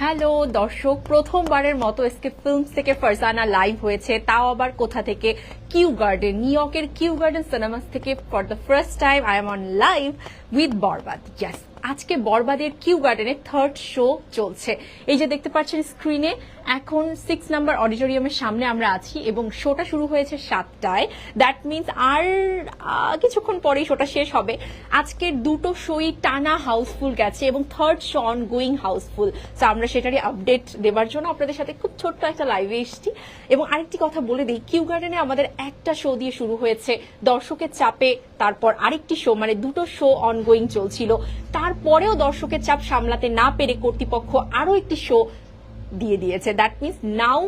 Hello, দর্শক, প্রথমবারের মতো এসকে ফিল্মস থেকে ফারজানা লাইভ হয়েছে। তাও আবার কোথা থেকে? কিউ গার্ডেন নিউ ইয়র্কের কিউ গার্ডেন সিনেমাস থেকে for the first time I am on live with Borbaad ইয়াস আজকে বরবাদের কিউ গার্ডেনের থার্ড শো চলছে। এই যে দেখতে পাচ্ছেন স্ক্রিনে এখন সিক্স নাম্বার অডিটোরিয়ামের সামনে আমরা আছি এবং শোটা শুরু হয়েছে সাতটায়। দ্যাট মিনস আর কিছুক্ষণ পরেই শোটা শেষ হবে। আজকের দুটো শোই টানা হাউসফুল গেছে এবং third show on going housefull তো আমরা সেটারই আপডেট দেওয়ার জন্য আপনাদের সাথে খুব ছোট্ট একটা লাইভে এসেছি। এবং আরেকটি কথা বলে দিই, কিউ গার্ডেনে আমাদের একটা শো দিয়ে শুরু হয়েছে। দর্শকের চাপে, তারপর আরেকটি শো মানে দুটো শো অনগোয়িং চলছিল। তারপরেও দর্শকের চাপ সামলাতে না পেরে কর্তৃপক্ষ আরও একটি শো দিয়ে দিয়েছে। That means now